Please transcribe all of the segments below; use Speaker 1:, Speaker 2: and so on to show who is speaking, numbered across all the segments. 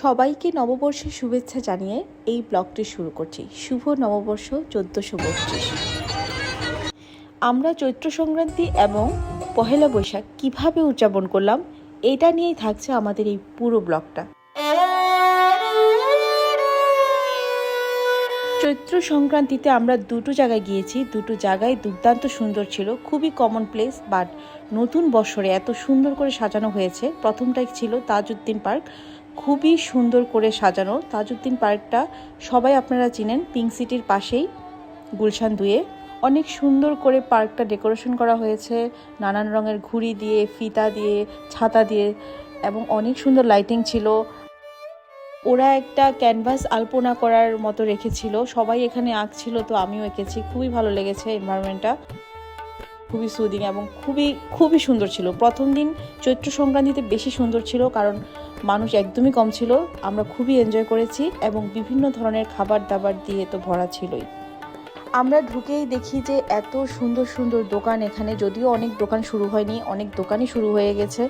Speaker 1: সবাইকে নববর্ষের শুভেচ্ছা জানিয়ে এই ব্লগটি শুরু করছি। শুভ নববর্ষ চোদ্দোশো বত্রিশ। আমরা চৈত্র সংক্রান্তি এবং পহেলা বৈশাখ কীভাবে উদযাপন করলাম, এটা নিয়েই থাকছে আমাদের এই পুরো ব্লগটা। চৈত্র সংক্রান্তিতে আমরা দুটো জায়গায় গিয়েছি। দুটো জায়গায় দুর্দান্ত সুন্দর ছিল, খুবই কমন প্লেস বাট নতুন বছরে এত সুন্দর করে সাজানো হয়েছে। প্রথমটাই ছিল তাজউদ্দিন পার্ক খুবই সুন্দর করে সাজানো তাজউদ্দিন পার্কটা। সবাই আপনারা চিনেন, পিঙ্ক সিটির পাশেই, গুলশান দুয়ে। অনেক সুন্দর করে পার্কটা ডেকোরেশন করা হয়েছে, নানান রঙের ঘুড়ি দিয়ে, ফিতা দিয়ে, ছাতা দিয়ে, এবং অনেক সুন্দর লাইটিং ছিল। ওরা একটা ক্যানভাস আলপনা করার মতো রেখেছিল, সবাই এখানে আঁকছিল, তো আমিও এঁকেছি। খুবই ভালো লেগেছে এনভায়রনমেন্টটা খুবই সুদিং এবং খুবই খুবই সুন্দর ছিল। প্রথম দিন চৈত্র সংক্রান্তিতে বেশি সুন্দর ছিল, কারণ মানুষ একদমই কম ছিল, আমরা খুবই এনজয় করেছি এবং বিভিন্ন ধরনের খাবার দাবার দিয়ে তো ভরা ছিলই। আমরা ঢুকেই দেখি যে এত সুন্দর সুন্দর দোকান এখানে, যদিও অনেক দোকান শুরু হয়নি, অনেক দোকানই শুরু হয়ে গেছে।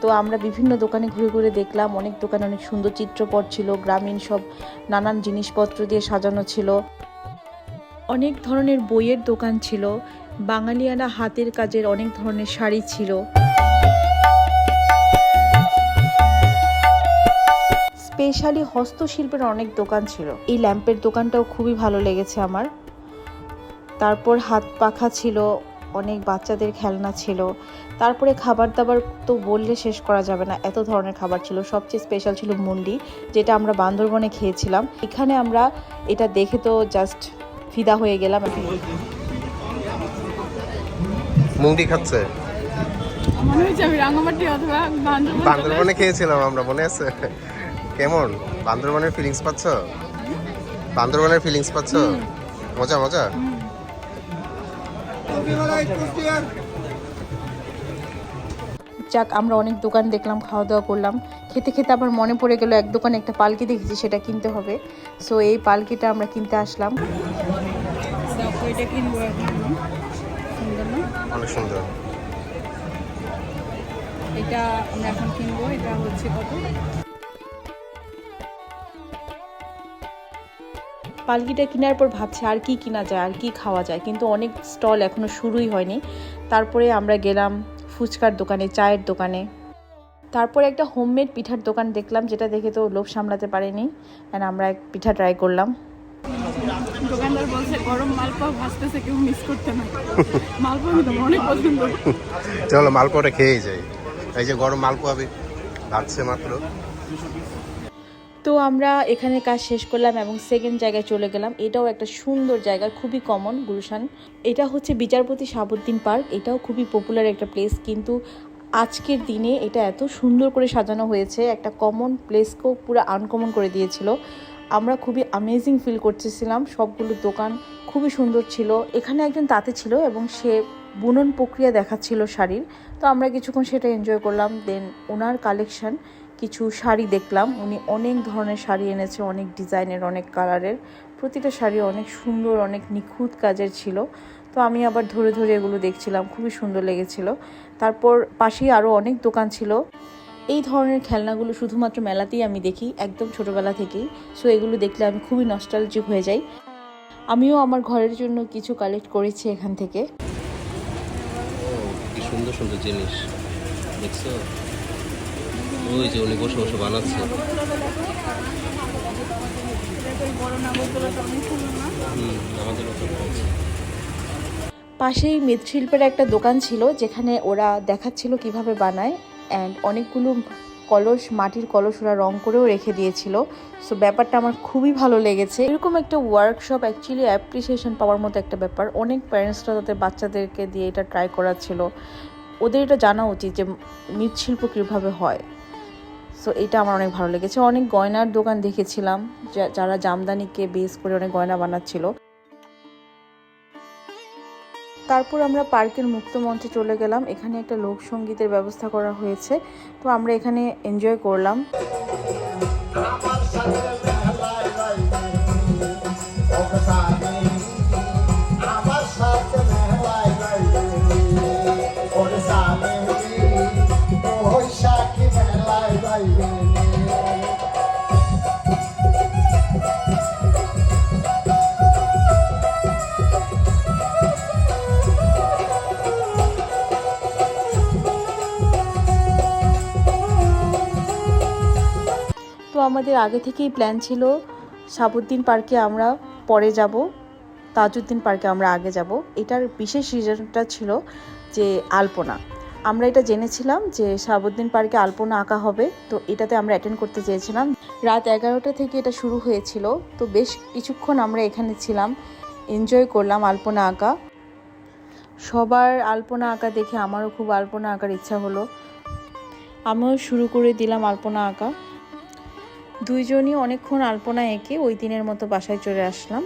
Speaker 1: তো আমরা বিভিন্ন দোকানে ঘুরে ঘুরে দেখলাম, অনেক দোকানে অনেক সুন্দর চিত্রপট ছিল, গ্রামীণ সব নানান জিনিসপত্র দিয়ে সাজানো ছিল। অনেক ধরনের বইয়ের দোকান ছিল, বাঙালিয়ানা হাতের কাজের অনেক ধরনের শাড়ি ছিল। স্পেশালি হস্তশিল্পের অনেক দোকান ছিল। এই ল্যাম্পের দোকানটাও খুবই ভালো লেগেছে আমার। তারপর হাত পাখা ছিল অনেক বাচ্চাদের খেলনা ছিল। তারপরে খাবার দাবার তো বললে শেষ করা যাবে না এত ধরনের খাবার ছিল। সবচেয়ে স্পেশাল ছিল মুন্ডি যেটা আমরা বান্দরবনে খেয়েছিলাম। এখানে আমরা এটা দেখে তো জাস্ট ফিদা হয়ে গেলাম।
Speaker 2: মুংটি খাচ্ছে?
Speaker 3: মনে বান্দরবনে
Speaker 2: খেয়েছিলাম আমরা মনে আছে? কেমন? বান্দরবনের ফিলিংস পাচ্ছ? বান্দরবনের ফিলিংস পাচ্ছ? মজা মজা?
Speaker 1: যাক আমরা অনেক দোকান দেখলাম খাওয়া দাওয়া করলাম। খেতে খেতে আবার মনে পড়ে গেল এক দোকানে একটা পালকি দেখেছি সেটা কিনতে হবে। সো এই পালকিটা আমরা কিনতে আসলাম।
Speaker 2: অনেক সুন্দর।
Speaker 3: এটা আমরা এখন কিনবো এটা হচ্ছে কত?
Speaker 1: পালকিটা কেনার পর ভাবছি আর কি কিনা যায় আর কি খাওয়া যায়। কিন্তু অনেক স্টল এখনও শুরুই হয়নি। তারপরে আমরা গেলাম ফুচকার দোকানে চায়ের দোকানে। তারপরে একটা হোমমেড পিঠার দোকান দেখলাম যেটা দেখে তো লোভ সামলাতে পারেনি। অ্যান্ড আমরা এক পিঠা ট্রাই করলাম।
Speaker 3: দোকানদার বলছে গরম মালপোয়া ভাজতেছে কেউ মিস করতে না। মালপোয়া কিন্তু অনেক পছন্দ
Speaker 2: চলো মালপোয়াটা খেয়ে যাই। এই যে গরম মালপোয়া ভাজছে মাত্র।
Speaker 1: তো আমরা এখানে কাজ শেষ করলাম এবং সেকেন্ড জায়গায় চলে গেলাম। এটাও একটা সুন্দর জায়গা, খুবই কমন গুলশান। এটা হচ্ছে বিচারপতি সাবুদ্দিন পার্ক। এটাও খুবই পপুলার একটা প্লেস কিন্তু আজকের দিনে এটা এত সুন্দর করে সাজানো হয়েছে, একটা কমন প্লেসকেও পুরো আনকমন করে দিয়েছিল। আমরা খুবই আমেজিং ফিল করতেছিলাম। সবগুলো দোকান খুবই সুন্দর ছিল। এখানে একজন তাঁতে ছিল এবং সে বুনন প্রক্রিয়া দেখাচ্ছিল শাড়ির। তো আমরা কিছুক্ষণ সেটা এনজয় করলাম দেন ওনার কালেকশন কিছু শাড়ি দেখলাম। উনি অনেক ধরনের শাড়ি এনেছে, অনেক ডিজাইনের, অনেক কালারের। প্রতিটা শাড়ি অনেক সুন্দর, অনেক নিখুঁত কাজের ছিল। তো আমি আবার ধরে ধরে এগুলো দেখছিলাম, খুবই সুন্দর লেগেছিল। তারপর পাশেই আরও অনেক দোকান ছিল। এই ধরনের খেলনাগুলো শুধুমাত্র মেলাতেই আমি দেখি, একদম ছোটোবেলা থেকেই। সো এগুলো দেখলে আমি খুবই নস্টালজিক হয়ে যাই। আমিও আমার ঘরের জন্য কিছু কালেক্ট করেছি এখান থেকে।
Speaker 4: সুন্দর সুন্দর জিনিস। দেখছ? ওই যে উনি বসে বসে বানাচ্ছে।
Speaker 1: পাশেই মৃৎশিল্পের একটা দোকান ছিল, যেখানে ওরা দেখাচ্ছিল কীভাবে বানায় অ্যান্ড অনেকগুলো কলস, মাটির কলস ওরা রং করেও রেখে দিয়েছিল। সো ব্যাপারটা আমার খুবই ভালো লেগেছে। এরকম একটা ওয়ার্কশপ অ্যাকচুয়ালি অ্যাপ্রিসিয়েশন পাওয়ার মতো একটা ব্যাপার। অনেক প্যারেন্টসরা তাদের বাচ্চাদেরকে দিয়ে এটা ট্রাই করাচ্ছিল। ওদের এটা জানা উচিত যে মৃৎশিল্প কীভাবে হয়। সো এটা আমার অনেক ভালো লেগেছে। অনেক গয়নার দোকান দেখেছিলাম যারা জামদানিকে বেস করে অনেক গয়না বানাচ্ছিল। তারপর আমরা পার্কের মুক্ত মঞ্চে চলে গেলাম। এখানে একটা লোকসঙ্গীতের ব্যবস্থা করা হয়েছে। তো আমরা এখানে এনজয় করলাম। আমাদের আগে থেকেই প্ল্যান ছিল, সাবুদ্দিন পার্কে আমরা পরে যাব, তাজউদ্দিন পার্কে আমরা আগে যাব। এটার বিশেষ রিজনটা ছিল যে আলপনা। আমরা এটা জেনেছিলাম যে সাবুদ্দিন পার্কে আলপনা আঁকা হবে, তো এটাতে আমরা অ্যাটেন্ড করতে চেয়েছিলাম। রাত এগারোটা থেকে এটা শুরু হয়েছিল, তো বেশ কিছুক্ষণ আমরা এখানে ছিলাম এনজয় করলাম আলপনা আঁকা। সবার আলপনা আঁকা দেখে আমারও খুব আলপনা আঁকার ইচ্ছা হলো। আমিও শুরু করে দিলাম আলপনা আঁকা। দুইজনই অনেকক্ষণ আলপনা এঁকে ওই দিনের মতো বাসায় চলে আসলাম।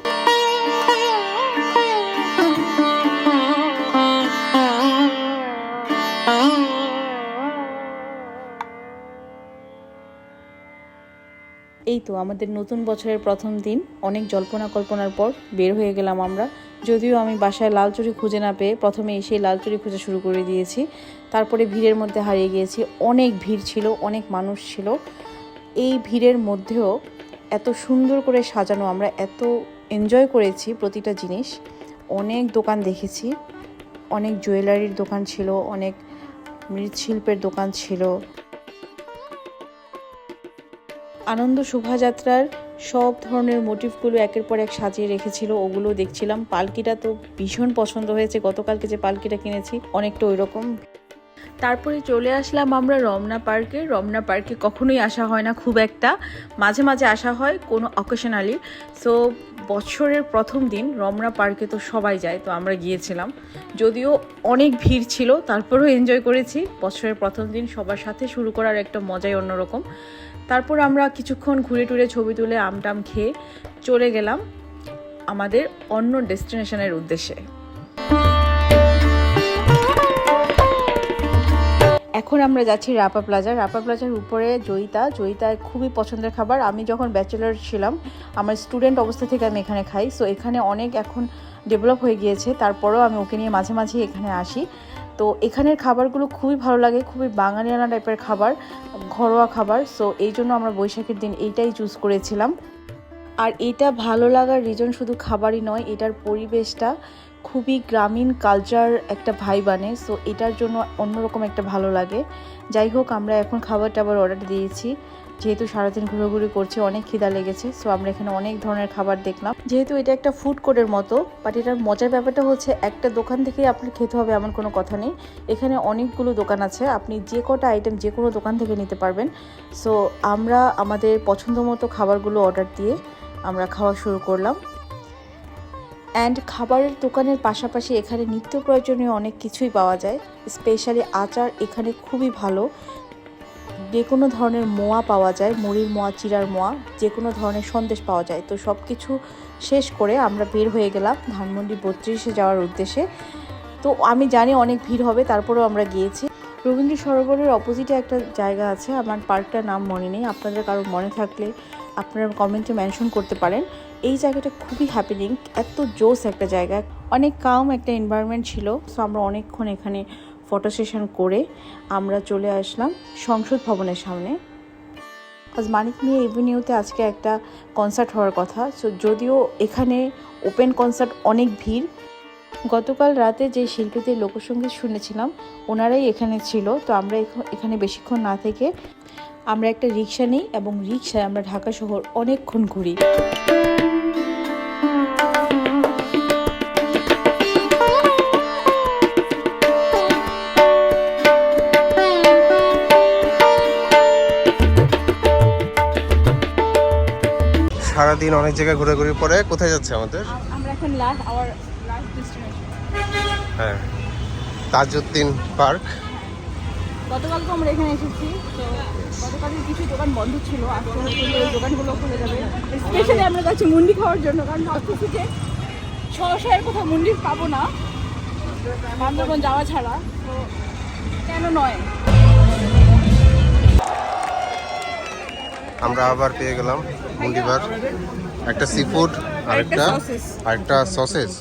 Speaker 1: এই তো আমাদের নতুন বছরের প্রথম দিন। অনেক জল্পনা কল্পনার পর বের হয়ে গেলাম আমরা। যদিও আমি বাসায় লাল চুরি খুঁজে না পেয়ে প্রথমে এসেই লাল চুরি খুঁজে শুরু করে দিয়েছি। তারপরে ভিড়ের মধ্যে হারিয়ে গিয়েছি। অনেক ভিড় ছিল, অনেক মানুষ ছিল। এই ভিড়ের মধ্যেও এত সুন্দর করে সাজানো, আমরা এত এনজয় করেছি প্রতিটা জিনিস। অনেক দোকান দেখেছি, অনেক জুয়েলারির দোকান ছিল, অনেক মৃৎশিল্পের দোকান ছিল। আনন্দ শোভাযাত্রার সব ধরনের মোটিভগুলো একের পর এক সাজিয়ে রেখেছিল, ওগুলো দেখছিলাম। পালকিটা তো ভীষণ পছন্দ হয়েছে, গতকালকে যে পালকিটা কিনেছি, অনেকটা ওই রকম তারপরে চলে আসলাম আমরা রমনা পার্কে। রমনা পার্কে কখনোই আসা হয় না, খুব একটা। মাঝে মাঝে আসা হয়, কোনো অকেশনালি সো বছরের প্রথম দিন রমনা পার্কে তো সবাই যায়, তো আমরা গিয়েছিলাম। যদিও অনেক ভিড় ছিল, তারপরেও এনজয় করেছি। বছরের প্রথম দিন সবার সাথে শুরু করার একটা মজাই অন্যরকম। তারপর আমরা কিছুক্ষণ ঘুরে টুরে ছবি তুলে আমটাম খেয়ে চলে গেলাম আমাদের অন্য ডেস্টিনেশনের উদ্দেশ্যে। এখন আমরা যাচ্ছি রাপা প্লাজা। রাপা প্লাজার উপরে জয়িতা। জয়িতা খুবই পছন্দের খাবার। আমি যখন ব্যাচেলার ছিলাম, আমার স্টুডেন্ট অবস্থা থেকে আমি এখানে খাই। সো এখানে অনেক এখন ডেভেলপ হয়ে গিয়েছে। তারপরেও আমি ওকে নিয়ে মাঝে মাঝে এখানে আসি। তো, এখানের খাবারগুলো খুবই ভালো লাগে। খুবই বাঙালিয়ানা টাইপের খাবার, ঘরোয়া খাবার। সো এই জন্য আমরা বৈশাখের দিন এইটাই চুজ করেছিলাম। আর এটা ভালো লাগার রিজন শুধু খাবারই নয়, এটার পরিবেশটা। খুবই গ্রামীণ কালচার একটা ভাই বানে সো এটার জন্য অন্যরকম একটা ভালো লাগে। যাই হোক, আমরা এখন খাবার টাবার অর্ডার দিয়েছি। যেহেতু সারাদিন ঘোরাঘুরি করছে, অনেক খিদা লেগেছে সো আমরা এখানে অনেক ধরনের খাবার দেখলাম। যেহেতু এটা একটা ফুড কোর্টের মতো বাট এটার মজার ব্যাপারটা হচ্ছে একটা দোকান থেকেই আপনার খেতে হবে এমন কোনো কথা নেই। এখানে অনেকগুলো দোকান আছে, আপনি যে কটা আইটেম যে কোনো দোকান থেকে নিতে পারবেন। সো আমরা আমাদের পছন্দ মতো খাবারগুলো অর্ডার দিয়ে আমরা খাওয়া শুরু করলাম। অ্যান্ড খাবারের দোকানের পাশাপাশি এখানে নিত্য প্রয়োজনীয় অনেক কিছুই পাওয়া যায়। স্পেশালি আচার এখানে খুবই ভালো। যে কোনো ধরনের মোয়া পাওয়া যায়, মুড়ির মোয়া, চিরার মোয়া যে কোনো ধরনের সন্দেশ পাওয়া যায়। তো সব কিছু শেষ করে আমরা বের হয়ে গেলাম ধানমন্ডি বত্রিশে যাওয়ার উদ্দেশ্যে। তো আমি জানি অনেক ভিড় হবে, তারপরেও আমরা গিয়েছি। রবীন্দ্র সরোবরের অপোজিটে একটা জায়গা আছে, আমার পার্কটার নাম মনে নেই। আপনাদের কারও মনে থাকলে আপনারা কমেন্টে মেনশন করতে পারেন। এই জায়গাটা খুবই হ্যাপেনিং এত জোস একটা জায়গা, অনেক কাম একটা এনভায়রনমেন্ট ছিল। সো আমরা অনেকক্ষণ এখানে ফটো সেশন করে আমরা চলে আসলাম সংসদ ভবনের সামনে। আজ মানিক মিয়া এভিনিউতে আজকে একটা কনসার্ট হওয়ার কথা। সো যদিও এখানে ওপেন কনসার্ট অনেক ভিড়, গতকাল রাতে যে শিল্পীদের লোকসঙ্গীত শুনেছিলাম, ওনারাই এখানে ছিল। তো আমরা এখ- এখানে বেশিক্ষণ না থেকে আমরা একটা রিক্সা নিই এবং রিক্সায় আমরা ঢাকা শহর অনেকক্ষণ ঘুরি।
Speaker 2: সারাদিন অনেক জায়গায় ঘোরাঘুরি পরে কোথায় যাচ্ছে আমাদের?
Speaker 3: আমরা এখন লাস্ট আওয়ার লাস্ট ডেস্টিনেশন
Speaker 2: হ্যাঁ। তাজউদ্দিন পার্ক।
Speaker 3: গতকাল তো আমরা এখানে এসেছি তো গতকালের কিছু দোকান বন্ধ ছিল আজকে ওই দোকানগুলো খুলে যাবে। স্পেশালি আমরা যাচ্ছি মুন্ডি খাওয়ার জন্য কারণ ভাবতেছি যে সহসায়ের কোথাও মুন্ডি পাবো না বান্দরবন যাওয়া ছাড়া তো কেন নয়?
Speaker 2: আমরা আবার পেয়ে গেলাম মুন্ডিবার একটা সি ফুড আরেকটা
Speaker 3: sauces।
Speaker 2: আরেকটা সসেস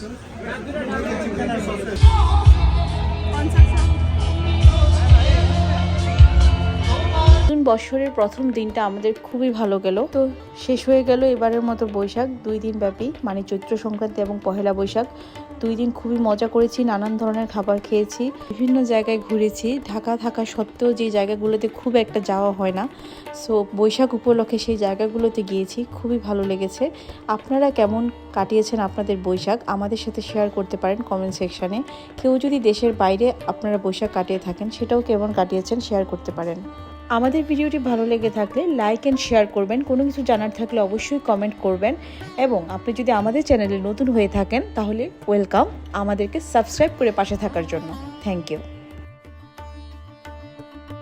Speaker 1: বছরের প্রথম দিনটা আমাদের খুবই ভালো গেল। তো শেষ হয়ে গেল এবারের মতো বৈশাখ, দুই দিন ব্যাপী মানে চৈত্র সংক্রান্তি এবং পহেলা বৈশাখ। দুই দিন খুবই মজা করেছি, নানান ধরনের খাবার খেয়েছি, বিভিন্ন জায়গায় ঘুরেছি। ঢাকা থাকা সত্ত্বেও যে জায়গাগুলোতে খুব একটা যাওয়া হয় না। সো বৈশাখ উপলক্ষে সেই জায়গাগুলোতে গিয়েছি, খুবই ভালো লেগেছে। আপনারা কেমন কাটিয়েছেন আপনাদের বৈশাখ? আমাদের সাথে শেয়ার করতে পারেন কমেন্ট সেকশানে কেউ যদি দেশের বাইরে আপনারা বৈশাখ কাটিয়ে থাকেন, সেটাও কেমন কাটিয়েছেন শেয়ার করতে পারেন। আমাদের ভিডিওটি ভালো লেগে থাকলে লাইক অ্যান্ড শেয়ার করবেন। কোনো কিছু জানার থাকলে অবশ্যই কমেন্ট করবেন। এবং আপনি যদি আমাদের চ্যানেলে নতুন হয়ে থাকেন, তাহলে ওয়েলকাম আমাদেরকে সাবস্ক্রাইব করে পাশে থাকার জন্য। Thank you